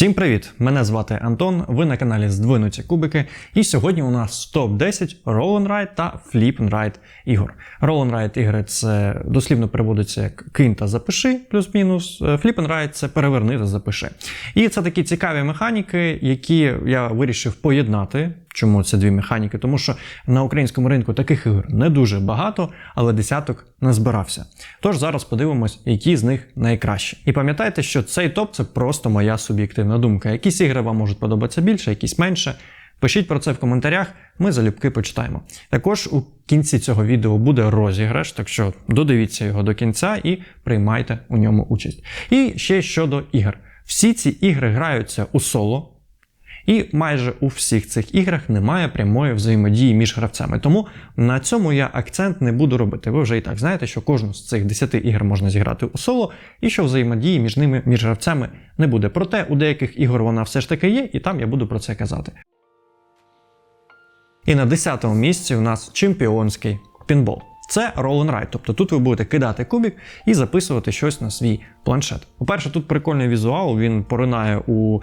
Всім привіт! Мене звати Антон. Ви на каналі Здвинуті Кубики. І сьогодні у нас топ 10 Roll'n'Ride та Flip'n'Ride ігор. Roll'n'Ride ігри це дослівно переводиться як кинь та запиши, плюс-мінус. Flip'n'Ride це переверни та запиши. І це такі цікаві механіки, які я вирішив поєднати. Чому це дві механіки? Тому що на українському ринку таких ігор не дуже багато, але десяток не збирався. Тож зараз подивимось, які з них найкращі. І пам'ятайте, що цей топ це просто моя суб'єктивна думка. Якісь ігри вам можуть подобатися більше, якісь менше. Пишіть про це в коментарях, ми залюбки почитаємо. Також у кінці цього відео буде розіграш, так що додивіться його до кінця і приймайте у ньому участь. І ще щодо ігор. Всі ці ігри граються у соло. І майже у всіх цих іграх немає прямої взаємодії між гравцями. Тому на цьому я акцент не буду робити. Ви вже і так знаєте, що кожну з цих 10 ігор можна зіграти у соло, і що взаємодії між ними, між гравцями не буде. Проте у деяких ігор вона все ж таки є, і там я буду про це казати. І на 10-му місці у нас чемпіонський пінбол. Це roll and тобто тут ви будете кидати кубик і записувати щось на свій планшет. По-перше, тут прикольний візуал, він поринає у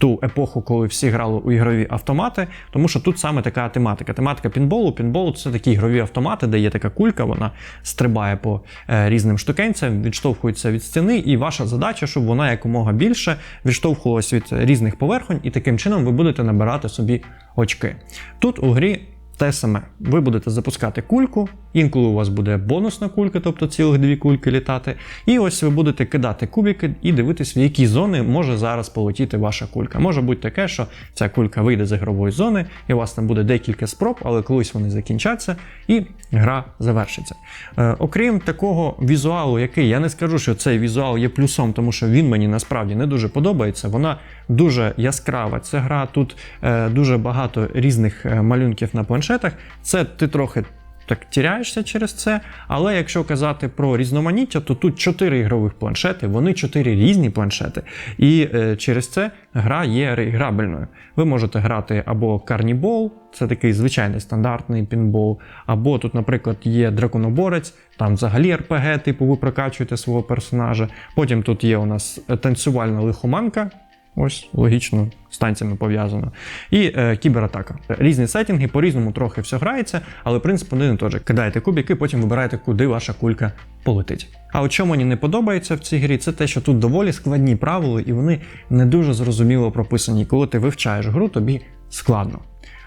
ту епоху, коли всі грали у ігрові автомати, тому що тут саме така тематика. Тематика пінболу. Пінболу це такі ігрові автомати, де є така кулька, вона стрибає по е, різним штукенцям, відштовхується від стіни, і ваша задача, щоб вона якомога більше відштовхувалась від різних поверхонь, і таким чином ви будете набирати собі очки. Тут у грі те саме. Ви будете запускати кульку, інколи у вас буде бонусна кулька, тобто цілих дві кульки літати. І ось ви будете кидати кубики і дивитись, в які зони може зараз полетіти ваша кулька. Може бути таке, що ця кулька вийде з ігрової зони, і у вас там буде декілька спроб, але колись вони закінчаться, і гра завершиться. Е, окрім такого візуалу, який я не скажу, що цей візуал є плюсом, тому що він мені насправді не дуже подобається. Вона дуже яскрава. Ця гра тут е, дуже багато різних е, малюнків на планшетах. Це ти трохи. Так тіряєшся через це, але якщо казати про різноманіття, то тут чотири ігрових планшети, вони чотири різні планшети, і е, через це гра є реіграбельною. Ви можете грати або карнібол, це такий звичайний стандартний пінбол, або тут, наприклад, є драконоборець, там взагалі РПГ, типу ви прокачуєте свого персонажа. Потім тут є у нас танцювальна лихоманка. Ось логічно з пов'язано. І е, кібератака. Різні сеттинги, по-різному трохи все грається, але принцип один і той же. Кидаєте кубики, потім вибираєте, куди ваша кулька полетить. А от що мені не подобається в цій грі, це те, що тут доволі складні правила, і вони не дуже зрозуміло прописані. Коли ти вивчаєш гру, тобі складно.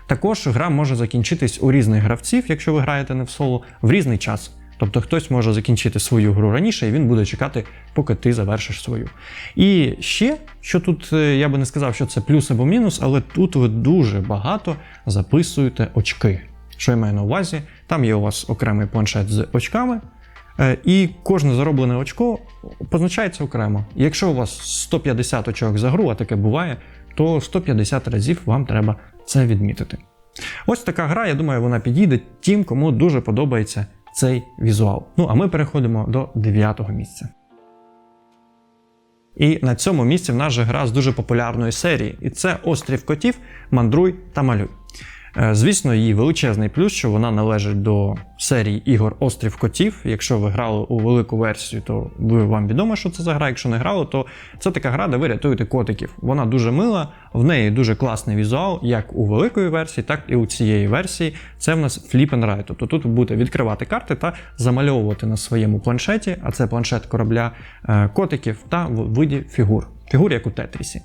Також гра може закінчитись у різних гравців, якщо ви граєте не в соло, в різний час. Тобто хтось може закінчити свою гру раніше, і він буде чекати, поки ти завершиш свою. І ще, що тут е, я би не сказав, що це плюс або мінус, але тут ви дуже багато записуєте очки. Що я маю на увазі? Там є у вас окремий планшет з очками, е, і кожне зароблене очко позначається окремо. Якщо у вас 150 очок за гру, а таке буває, то 150 разів вам треба це відмітити. Ось така гра, я думаю, вона підійде тим, кому дуже подобається цей візуал. Ну а ми переходимо до дев'ятого місця. І на цьому місці в нас же гра з дуже популярної серії, і це Острів котів, мандруй та малюй. Е, звісно, її величезний плюс, що вона належить до серії ігор Острів Котів. Якщо ви грали у велику версію, то ви вам відомо, що це за гра. Якщо не грали, то це така гра, де ви рятуєте котиків. Вона дуже мила, в неї дуже класний візуал, як у великої версії, так і у цієї версії. Це в нас Flip and Ride. Тобто тут ви будете відкривати карти та замальовувати на своєму планшеті, а це планшет корабля е, котиків та виді фігур фігур, як у Тетрісі.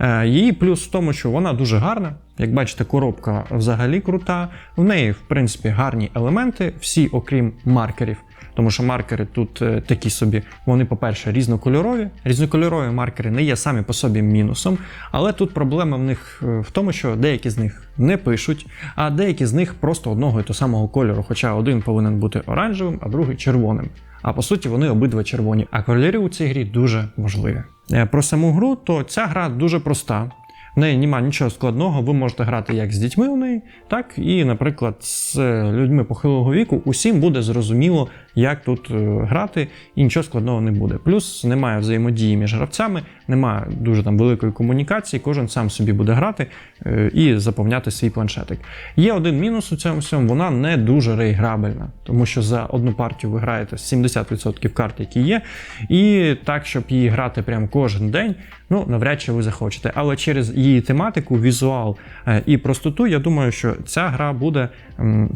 Е, її плюс в тому, що вона дуже гарна. Як бачите, коробка взагалі крута. В неї, в принципі, гарні елементи, всі, окрім маркерів. Тому що маркери тут е, такі собі, вони, по-перше, різнокольорові. Різнокольорові маркери не є самі по собі мінусом, але тут проблема в них е, в тому, що деякі з них не пишуть, а деякі з них просто одного і того самого кольору. Хоча один повинен бути оранжевим, а другий червоним. А по суті, вони обидва червоні. А кольори у цій грі дуже важливі. Е, про саму гру, то ця гра дуже проста. В неї немає нічого складного. Ви можете грати як з дітьми у неї, так і, наприклад, з людьми похилого віку. Усім буде зрозуміло, як тут е, грати, і нічого складного не буде. Плюс немає взаємодії між гравцями, немає дуже там великої комунікації. Кожен сам собі буде грати е, і заповняти свій планшетик. Є один мінус у цьому всьому, вона не дуже реіграбельна, тому що за одну партію ви граєте 70% карт, які є, і так, щоб її грати прям кожен день, ну навряд чи ви захочете. Але через її тематику, візуал е, і простоту, я думаю, що ця гра буде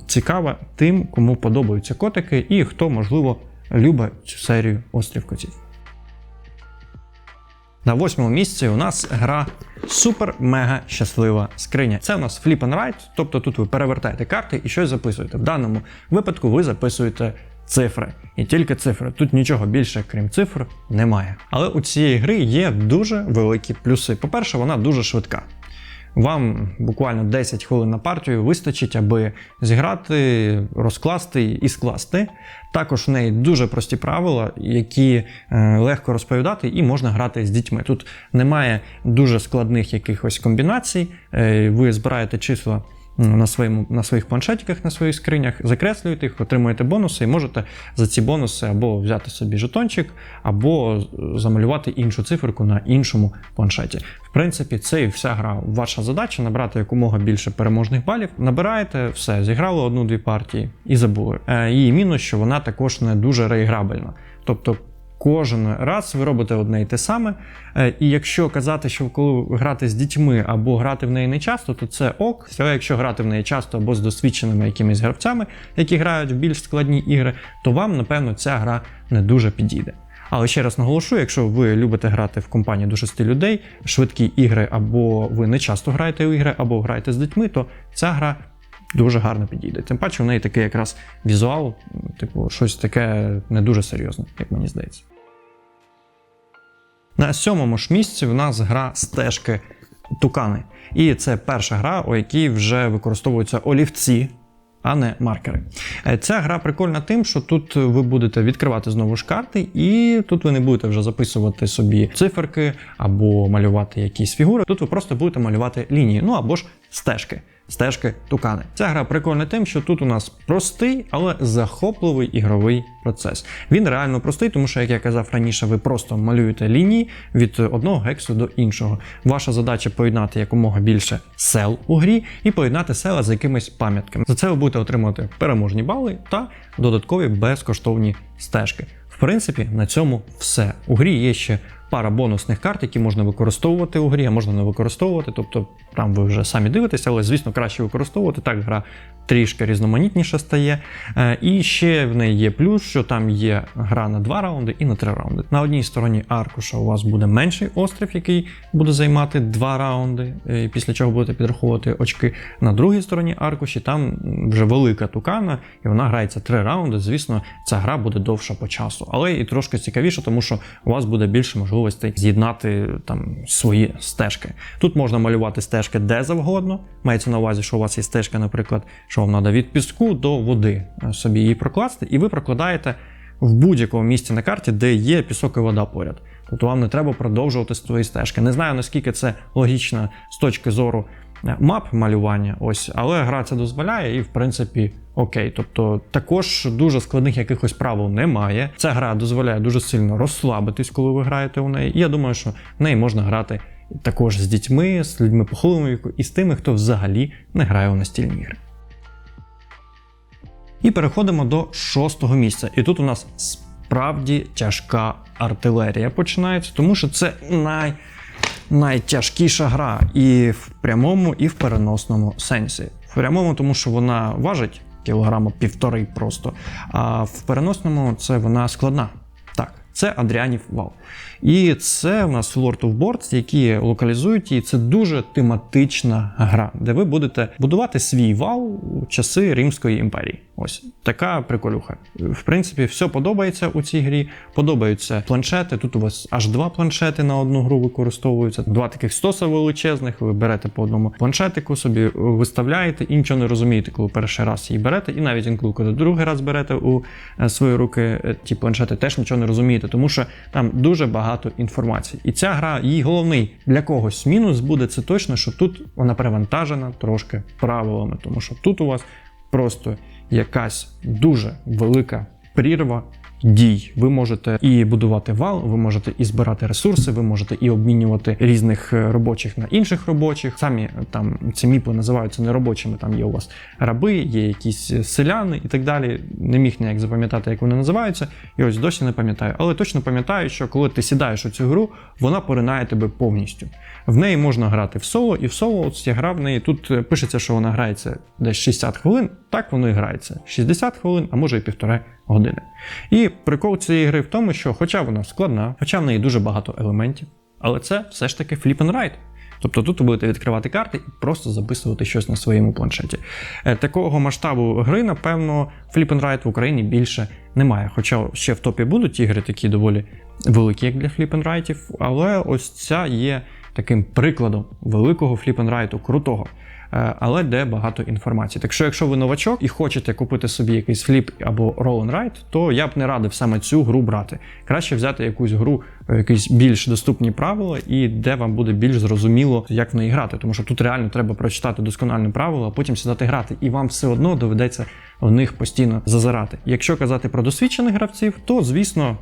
цікава тим, кому подобаються котики, і хто, можливо, любить цю серію Острів котів. На восьмому місці у нас гра супер-мега щаслива скриня. Це у нас Flip and Write, тобто тут ви перевертаєте карти і щось записуєте. В даному випадку ви записуєте цифри. І тільки цифри. Тут нічого більше, крім цифр, немає. Але у цієї гри є дуже великі плюси. По-перше, вона дуже швидка. Вам буквально 10 хвилин на партію вистачить, аби зіграти, розкласти і скласти. Також в неї дуже прості правила, які е, легко розповідати, і можна грати з дітьми. Тут немає дуже складних якихось комбінацій. Е, ви збираєте числа на, своєму, на своїх планшетиках, на своїх скринях, закреслюєте їх, отримуєте бонуси, і можете за ці бонуси або взяти собі жетончик, або замалювати іншу циферку на іншому планшеті. В принципі, це і вся гра. Ваша задача набрати якомога більше переможних балів. Набираєте все, зіграли одну-дві партії і забули. Е, Її мінус, що вона також не дуже реіграбельна. Тобто Кожен раз ви робите одне і те саме. Е, І якщо казати, що коли грати з дітьми або грати в неї не часто, то це ок. Але якщо грати в неї часто або з досвідченими якимись гравцями, які грають в більш складні ігри, то вам, напевно, ця гра не дуже підійде. Але ще раз наголошую, якщо ви любите грати в компанії до шести людей, швидкі ігри, або ви не часто граєте в ігри, або граєте з дітьми, то ця гра дуже гарно підійде. Тим паче, в неї такий якраз візуал, типу, щось таке не дуже серйозне, як мені здається. На сьомому ж місці в нас гра стежки Тукани. І це перша гра, у якій вже використовуються олівці. А не маркери. Е, Ця гра прикольна тим, що тут ви будете відкривати знову ж карти, і тут ви не будете вже записувати собі циферки або малювати якісь фігури. Тут ви просто будете малювати лінії, ну або ж стежки. Стежки Тукани. Ця гра прикольна тим, що тут у нас простий, але захопливий ігровий процес. Він реально простий, тому що, як я казав раніше, ви просто малюєте лінії від одного гексу до іншого. Ваша задача поєднати якомога більше сел у грі і поєднати села з якимись пам'ятками. За це ви будете отримувати переможні бали та додаткові безкоштовні стежки. В принципі, на цьому все. У грі є ще пара бонусних карт, які можна використовувати у грі, а можна не використовувати. Тобто там ви вже самі дивитеся, але звісно краще використовувати. Так гра трішки різноманітніша стає. Е, І ще в неї є плюс, що там є гра на два раунди і на три раунди. На одній стороні аркуша у вас буде менший острів, який буде займати два раунди, е, після чого будете підраховувати очки. На другій стороні аркуші там вже велика тукана, і вона грається три раунди. Звісно, ця гра буде довша по часу, але і трошки цікавіше, тому що у вас буде більше можливостей з'єднати там свої стежки. Тут можна малювати стежки де завгодно. Мається на увазі, що у вас є стежка, наприклад, що вам треба від піску до води е, собі її прокласти, і ви прокладаєте в будь-якому місці на карті, де є пісок і вода поряд. Тобто вам не треба продовжувати свої стежки. Не знаю наскільки це логічно з точки зору мап малювання, ось, але гра це дозволяє, і в принципі окей. Тобто також дуже складних якихось правил немає. Ця гра дозволяє дуже сильно розслабитись, коли ви граєте у неї. І я думаю, що в неї можна грати також з дітьми, з людьми похилого віку і з тими, хто взагалі не грає у настільні ігри. І переходимо до шостого місця. І тут у нас справді тяжка артилерія починається, тому що це най, найтяжкіша гра і в прямому, і в переносному сенсі. В прямому, тому що вона важить кілограма півтори просто, а в переносному це вона складна. Так, це Адріанів вал. І це у нас Lord of Boards, які локалізують її. Це дуже тематична гра, де ви будете будувати свій вал у часи Римської імперії. Ось така приколюха. В принципі, все подобається у цій грі. Подобаються планшети. Тут у вас аж два планшети на одну гру використовуються. Два таких стоса величезних. Ви берете по одному планшетику, собі виставляєте і нічого не розумієте, коли перший раз її берете. І навіть інколи, коли другий раз берете у е, свої руки е, ті планшети, теж нічого не розумієте, тому що там дуже багато інформації. І ця гра, її головний для когось мінус буде це точно, що тут вона перевантажена трошки правилами, тому що тут у вас просто якась дуже велика прірва. Дій, ви можете і будувати вал, ви можете і збирати ресурси, ви можете і обмінювати різних е, робочих на інших робочих. Самі е, там ці міпли називаються неробочими. Там є у вас раби, є якісь е, селяни і так далі. Не міг ніяк запам'ятати, як вони називаються, і ось досі не пам'ятаю. Але точно пам'ятаю, що коли ти сідаєш у цю гру, вона поринає тебе повністю. В неї можна грати в соло, і в соло от я грав в неї. Тут пишеться, що вона грається десь 60 хвилин. Так воно і грається. 60 хвилин, а може і півтори години. І прикол цієї гри в тому, що, хоча вона складна, хоча в неї дуже багато елементів, але це все ж таки flip and write. Тобто тут ви будете відкривати карти і просто записувати щось на своєму планшеті. Е, Такого масштабу гри, напевно, Flip and Write в Україні більше немає. Хоча ще в топі будуть ігри такі доволі великі, як для Flip and Write, але ось ця є таким прикладом великого Write, крутого. Е, Але де багато інформації. Так що, якщо ви новачок і хочете купити собі якийсь фліп або write, то я б не радив саме цю гру брати. Краще взяти якусь гру, е, якісь більш доступні правила, і де вам буде більш зрозуміло, як в неї грати. Тому що тут реально треба прочитати доскональне правило, а потім сідати грати. І вам все одно доведеться в них постійно зазирати. Якщо казати про досвідчених гравців, то звісно.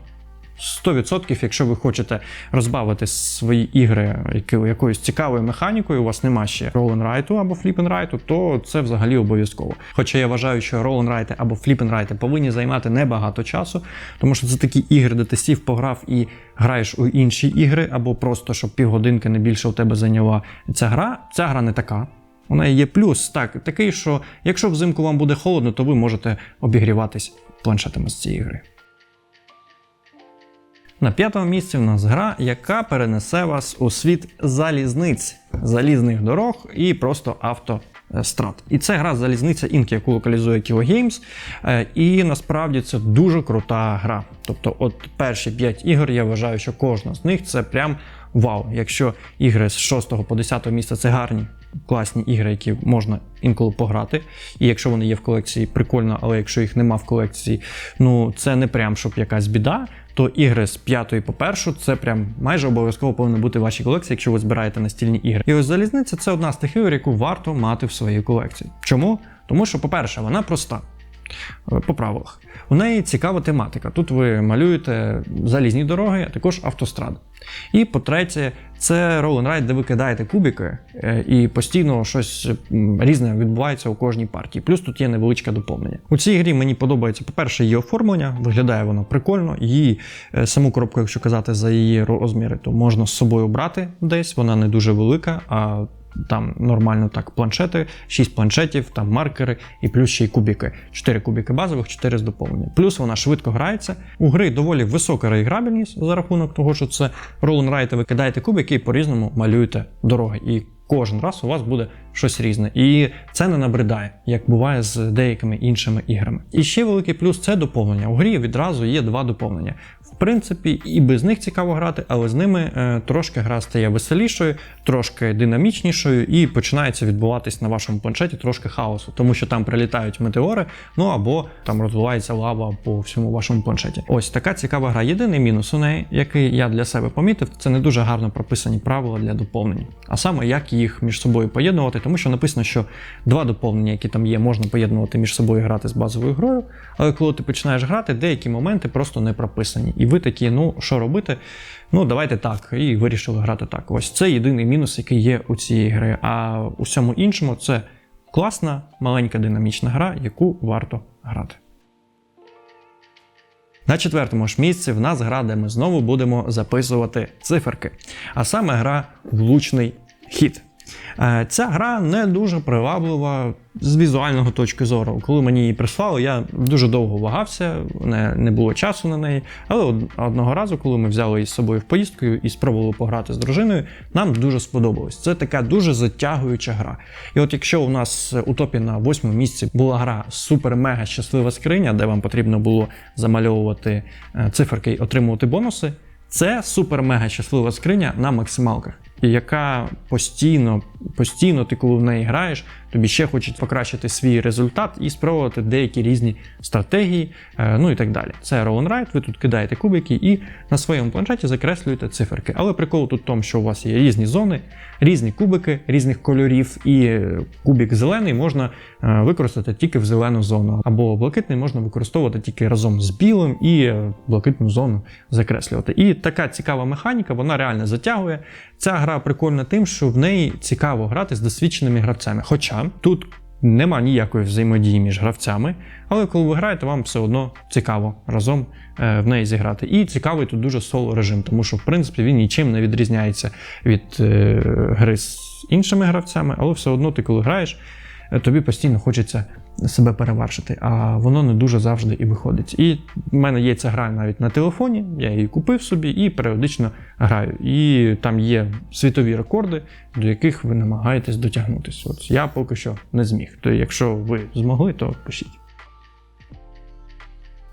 100%, якщо ви хочете розбавити свої ігри якоюсь цікавою механікою, у вас нема ще and Write або Write, то це взагалі обов'язково. Хоча я вважаю, що Write або Write повинні займати небагато часу, тому що це такі ігри, де ти сів, пограв і граєш у інші ігри, або просто щоб півгодинки не більше у тебе зайняла ця гра. Ця гра не така. У неї є плюс, так, такий, що якщо взимку вам буде холодно, то ви можете обігріватись планшетами з цієї гри. На п'ятому місці в нас гра, яка перенесе вас у світ залізниць, залізних дорог і просто автострад. І це гра залізниця Інк, яку локалізує Kilo Games. Е, І насправді це дуже крута гра. Тобто, от перші 5 ігор, я вважаю, що кожна з них це прям вау. Якщо ігри з 6 по 10 місця це гарні. Класні ігри, які можна інколи пограти. І якщо вони є в колекції, прикольно, але якщо їх нема в колекції, ну це не прям щоб якась біда. То ігри з п'ятої по першу це прям майже обов'язково повинно бути в вашій колекції, якщо ви збираєте настільні ігри. І ось залізниця це одна з тих ігор, яку варто мати в своїй колекції. Чому? Тому що, по-перше, вона проста. По правилах. У неї цікава тематика. Тут ви малюєте залізні дороги, а також автостради. І по-третє, це ride, де ви кидаєте кубики, е, і постійно щось різне відбувається у кожній партії. Плюс тут є невеличке доповнення. У цій грі мені подобається, по-перше, її оформлення, виглядає воно прикольно. Її е, саму коробку, якщо казати за її розміри, то можна з собою брати десь. Вона не дуже велика. а там нормально так планшети, 6 планшетів, там маркери і плюс ще й кубики. 4 кубики базових, 4 з доповнення. Плюс вона швидко грається. У гри доволі висока реіграбельність за рахунок того, що це write, ви кидаєте кубики і по-різному малюєте дороги. І кожен раз у вас буде щось різне. І це не набридає, як буває з деякими іншими іграми. І ще великий плюс це доповнення. У грі відразу є два доповнення. В принципі, і без них цікаво грати, але з ними е, трошки гра стає веселішою, трошки динамічнішою, і починається відбуватись на вашому планшеті трошки хаосу, тому що там прилітають метеори, ну або там розвивається лава по всьому вашому планшеті. Ось така цікава гра. Єдиний мінус у неї, який я для себе помітив, це не дуже гарно прописані правила для доповнення. А саме як їх між собою поєднувати, тому що написано, що два доповнення, які там є, можна поєднувати між собою грати з базовою грою. Але коли ти починаєш грати, деякі моменти просто не прописані. І ви такі, ну що робити? Ну, давайте так. І вирішили грати так. Ось це єдиний мінус, який є у цієї гри. А у всьому іншому це класна, маленька динамічна гра, яку варто грати. На четвертому ж місці в нас гра, де ми знову будемо записувати циферки. А саме гра Влучний хід. Е, Ця гра не дуже приваблива з візуального точки зору. Коли мені її прислали, я дуже довго вагався, не, не було часу на неї. Але одного разу, коли ми взяли її з собою в поїздку і спробували пограти з дружиною, нам дуже сподобалось. Це така дуже затягуюча гра. І от якщо у нас у топі на восьмому місці була гра супер-мега щаслива скриня, де вам потрібно було замальовувати е, циферки і отримувати бонуси. Це супер-мега щаслива скриня на максималках. Яка постійно, постійно ти, коли в неї граєш, тобі ще хочуть покращити свій результат і спробувати деякі різні стратегії, е, ну і так далі. Це Roll and ви тут кидаєте кубики і на своєму планшеті закреслюєте циферки. Але прикол тут в тому, що у вас є різні зони, різні кубики, різних кольорів, і кубик зелений можна е, використати тільки в зелену зону, або блакитний можна використовувати тільки разом з білим і е, блакитну зону закреслювати. І така цікава механіка, вона реально затягує. Ця гра прикольна тим, що в неї цікаво грати з досвідченими гравцями. Хоча тут нема ніякої взаємодії між гравцями, але коли ви граєте, вам все одно цікаво разом е, в неї зіграти. І цікавий тут дуже соло режим, тому що в принципі він нічим не відрізняється від е, гри з іншими гравцями, але все одно ти, коли граєш, е, тобі постійно хочеться себе перевершити, а воно не дуже завжди і виходить. І в мене є ця гра навіть на телефоні, я її купив собі і періодично граю. І там є світові рекорди, до яких ви намагаєтесь дотягнутися. От я поки що не зміг. То якщо ви змогли, то пишіть.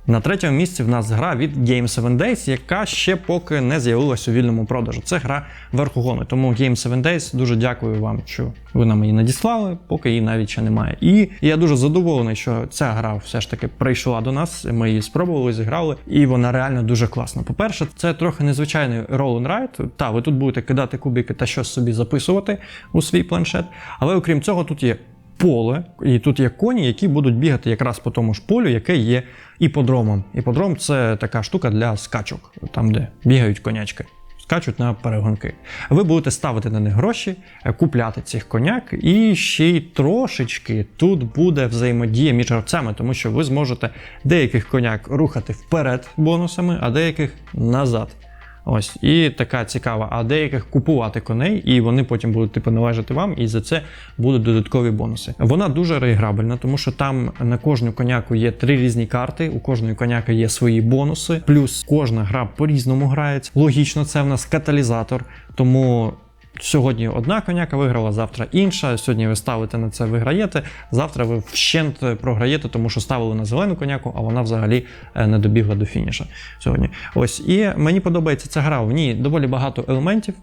На третьому місці в нас гра від Game 7 Days, яка ще поки не з'явилася у вільному продажу. Це гра Верхогони. Тому Game 7 Days дуже дякую вам, що ви нам її надіслали, поки її навіть ще немає. І я дуже задоволений, що ця гра все ж таки прийшла до нас. Ми її спробували, зіграли, і вона реально дуже класна. По-перше, це трохи незвичайний roll and write. Та ви тут будете кидати кубики та щось собі записувати у свій планшет. Але окрім цього, тут є поле, і тут є коні, які будуть бігати якраз по тому ж полю, яке є іподромом. Іподром це така штука для скачок, там де бігають конячки. Скачуть на перегонки. Ви будете ставити на них гроші, е, купляти цих коняк, і ще й трошечки тут буде взаємодія між гравцями, тому що ви зможете деяких коняк рухати вперед бонусами, а деяких назад. Ось, і така цікава, а деяких купувати коней, і вони потім будуть типу належати вам, і за це будуть додаткові бонуси. Вона дуже реіграбельна, тому що там на кожну коняку є три різні карти, у кожної коняки є свої бонуси, плюс кожна гра по-різному грається. Логічно, це в нас каталізатор, тому. Сьогодні одна коняка виграла, завтра інша. Сьогодні ви ставите на це, виграєте. Завтра ви вщент програєте, тому що ставили на зелену коняку, а вона взагалі е, не добігла до фініша сьогодні. Ось і мені подобається ця гра. В ній доволі багато елементів.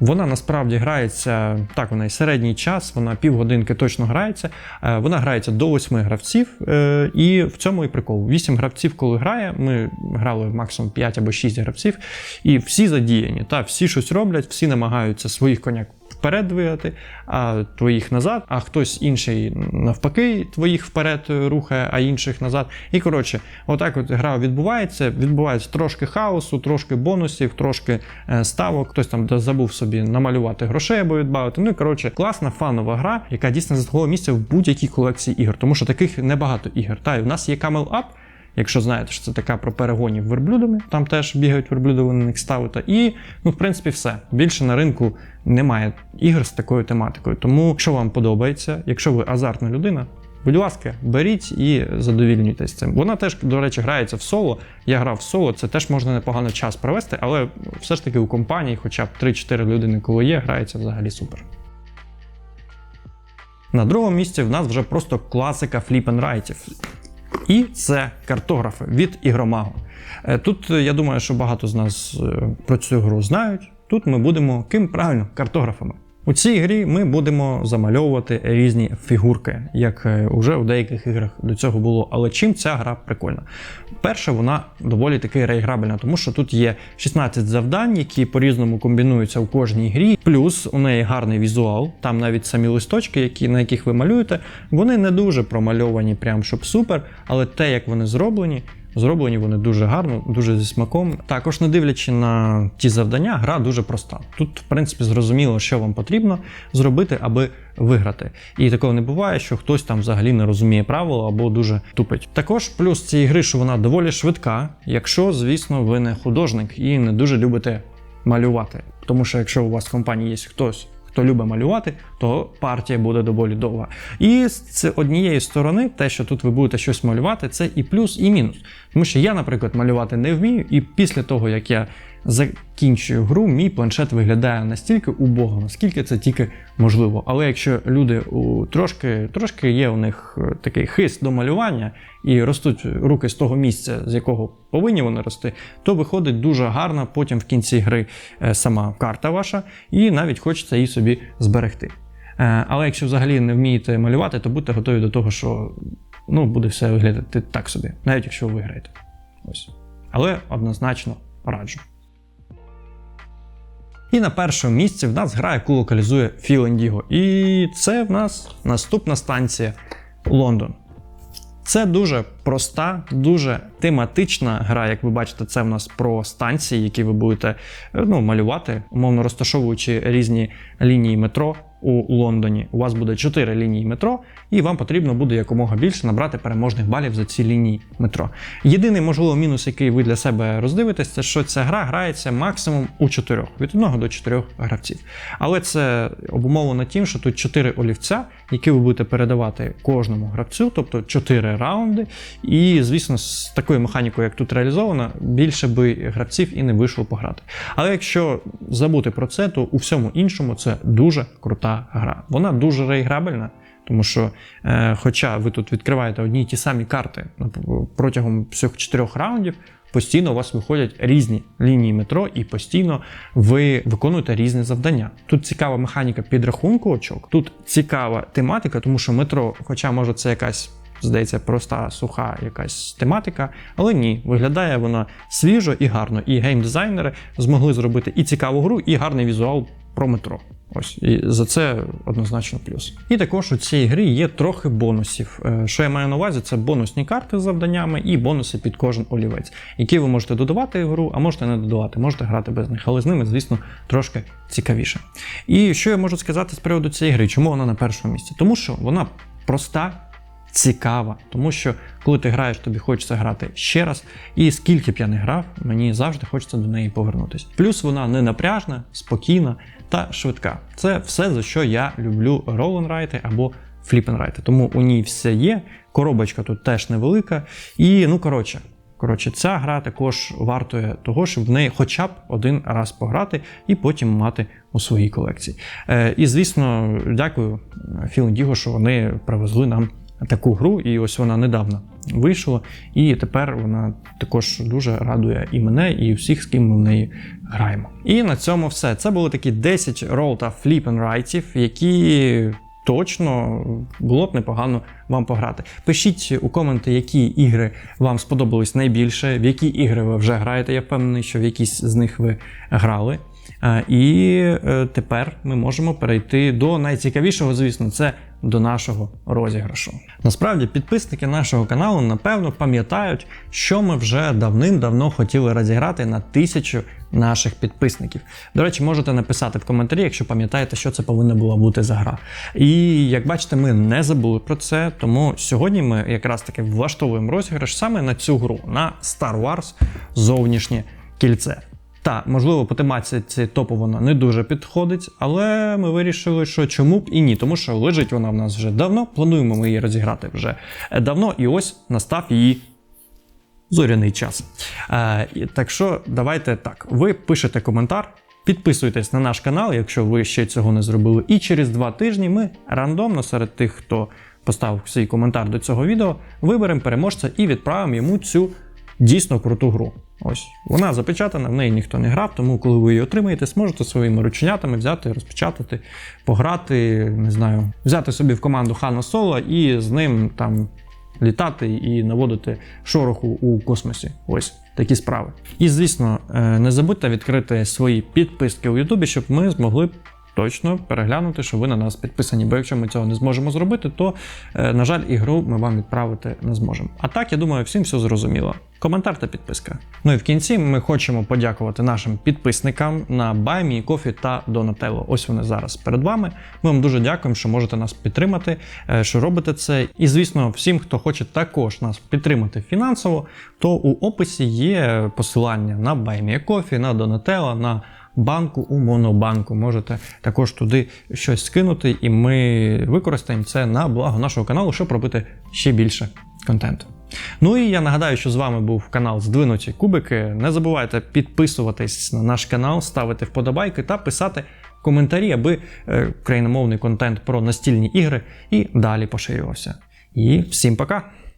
Вона насправді грається так, вона і середній час, вона півгодинки точно грається. Е, Вона грається до восьми гравців, е, і в цьому і прикол. Вісім гравців, коли грає, ми грали максимум 5 або 6 гравців, і всі задіяні. Та, всі щось роблять, всі намагаються своїх коняк вперед двигати, а твоїх назад, а хтось інший навпаки твоїх вперед рухає, а інших назад. І коротше, отак от гра відбувається. Відбувається трошки хаосу, трошки бонусів, трошки е, ставок. Хтось там забув собі намалювати грошей або відбавити. Ну і коротше, класна фанова гра, яка дійсно заслуговує місце в будь-якій колекції ігор, тому що таких небагато ігор. Та і в нас є Camel Up, Якщо знаєте, що це така про перегонів верблюдами, там теж бігають верблюди, ви на них. І, ну, в принципі, все. Більше на ринку немає ігор з такою тематикою. Тому, якщо вам подобається, якщо ви азартна людина, будь ласка, беріть і задовільнюйтесь цим. Вона теж, до речі, грається в соло. Я грав в соло, це теж можна непогано час провести, але все ж таки у компанії, хоча б 3-4 людини, коли є, грається взагалі супер. На другому місці в нас вже просто класика фліп-н-райтів. І це картографи від ігромагу. Е, Тут е, я думаю, що багато з нас е, про цю гру знають. Тут ми будемо ким правильно картографами. У цій грі ми будемо замальовувати різні фігурки, як вже у деяких іграх до цього було. Але чим ця гра прикольна? Перше, вона доволі таки реіграбельна, тому що тут є 16 завдань, які по-різному комбінуються у кожній грі. Плюс у неї гарний візуал, там навіть самі листочки, які, на яких ви малюєте, вони не дуже промальовані, прям щоб супер, але те, як вони зроблені. Зроблені вони дуже гарно, дуже зі смаком. Також, не дивлячи на ті завдання, гра дуже проста. Тут, в принципі, зрозуміло, що вам потрібно зробити, аби виграти. І такого не буває, що хтось там взагалі не розуміє правила або дуже тупить. Також плюс цієї гри, що вона доволі швидка, якщо, звісно, ви не художник і не дуже любите малювати. Тому що якщо у вас в компанії є хтось, хто любить малювати, то партія буде доволі довга. І з однієї сторони, те, що тут ви будете щось малювати, це і плюс, і мінус. Тому що я, наприклад, малювати не вмію, і після того, як я закінчую гру, мій планшет виглядає настільки убого, наскільки це тільки можливо. Але якщо люди у трошки, трошки є у них е, такий хист до малювання і ростуть руки з того місця, з якого повинні вони рости, то виходить дуже гарно потім в кінці гри е, сама карта ваша, і навіть хочеться її собі зберегти. Е, Але якщо взагалі не вмієте малювати, то будьте готові до того, що ну, буде все виглядати так собі, навіть якщо ви виграєте. Ось. Але однозначно раджу. І на першому місці в нас гра, яку локалізує Філендіго. І це в нас наступна станція Лондон. Це дуже проста, дуже тематична гра. Як ви бачите, це в нас про станції, які ви будете е, ну, малювати, умовно розташовуючи різні лінії метро у Лондоні. У вас буде 4 лінії метро, і вам потрібно буде якомога більше набрати переможних балів за ці лінії метро. Єдиний, можливо, мінус, який ви для себе роздивитесь, це що ця гра грається максимум у 4, від 1 до 4 гравців. Але це обумовлено тим, що тут 4 олівця, які ви будете передавати кожному гравцю, тобто 4 раунди. І, звісно, з такою механікою, як тут реалізовано, більше би гравців і не вийшло пограти. Але якщо забути про це, то у всьому іншому це дуже крута гра. Вона дуже реіграбельна. Тому що, е, хоча ви тут відкриваєте одні й ті самі карти протягом всіх чотирьох раундів, постійно у вас виходять різні лінії метро, і постійно ви виконуєте різні завдання. Тут цікава механіка підрахунку очок, тут цікава тематика, тому що метро, хоча може це якась. Здається, проста, суха якась тематика, але ні, виглядає вона свіжо і гарно. І геймдизайнери змогли зробити і цікаву гру, і гарний візуал про метро. Ось і за це однозначно плюс. І також у цій грі є трохи бонусів. Е, Що я маю на увазі, це бонусні карти з завданнями і бонуси під кожен олівець, які ви можете додавати в гру, а можете не додавати, можете грати без них, але з ними, звісно, трошки цікавіше. І що я можу сказати з приводу цієї гри? Чому вона на першому місці? Тому що вона проста. Цікава, тому що коли ти граєш, тобі хочеться грати ще раз. І скільки б я не грав, мені завжди хочеться до неї повернутися. Плюс вона не напряжна, спокійна та швидка. Це все за що я люблю ролленрайти або фліпенрайти. Тому у ній все є. Коробочка тут теж невелика. І ну коротше. Коротше, ця гра також вартує того, щоб в неї хоча б один раз пограти і потім мати у своїй колекції. Е, і звісно, дякую Філ Діго, що вони привезли нам таку гру, і ось вона недавно вийшла, і тепер вона також дуже радує і мене, і всіх, з ким ми в неї граємо. І на цьому все. Це були такі 10 рол та фліп-н-райтів, які. Точно було б непогано вам пограти. Пишіть у коменти, які ігри вам сподобались найбільше, в які ігри ви вже граєте. Я впевнений, що в якісь з них ви грали. Е, І е, тепер ми можемо перейти до найцікавішого, звісно, це до нашого розіграшу. Насправді, підписники нашого каналу напевно пам'ятають, що ми вже давним-давно хотіли розіграти на тисячу наших підписників. До речі, можете написати в коментарі, якщо пам'ятаєте, що це повинна була бути за гра. І як бачите, ми не забули про це, тому сьогодні ми якраз таки влаштовуємо розіграш саме на цю гру, на Star Wars зовнішнє кільце. Та, можливо, по тематиці топу вона не дуже підходить, але ми вирішили, що чому б і ні, тому що лежить вона в нас вже давно. Плануємо ми її розіграти вже давно, і ось настав її зоряний час. Е, так що давайте так. Ви пишете коментар, підписуйтесь на наш канал, якщо ви ще цього не зробили. І через два тижні ми рандомно серед тих, хто поставив свій коментар до цього відео, виберемо переможця і відправимо йому цю дійсно круту гру. Ось вона запечатана, в неї ніхто не грав, тому коли ви її отримаєте, зможете своїми рученятами взяти, розпечатати, пограти, не знаю, взяти собі в команду Хана Соло і з ним там літати і наводити шороху у космосі. Ось такі справи. І звісно, е, не забудьте відкрити свої підписки у Ютубі, щоб ми змогли. Точно переглянути, що ви на нас підписані. Бо якщо ми цього не зможемо зробити, то, е, на жаль, ігру ми вам відправити не зможемо. А так, я думаю, всім все зрозуміло. Коментар та підписка. Ну і в кінці ми хочемо подякувати нашим підписникам на Баймі, Кофі та Donatello. Ось вони зараз перед вами. Ми вам дуже дякуємо, що можете нас підтримати, е, що робите це. І звісно, всім, хто хоче також нас підтримати фінансово, то у описі є посилання на Баймі Кофі, на Donatello, на банку у Монобанку. Можете також туди щось скинути, і ми використаємо це на благо нашого каналу, щоб робити ще більше контенту. Ну і я нагадаю, що з вами був канал Здвинуті Кубики. Не забувайте підписуватись на наш канал, ставити вподобайки та писати коментарі, аби е, україномовний контент про настільні ігри і далі поширювався. І всім пока!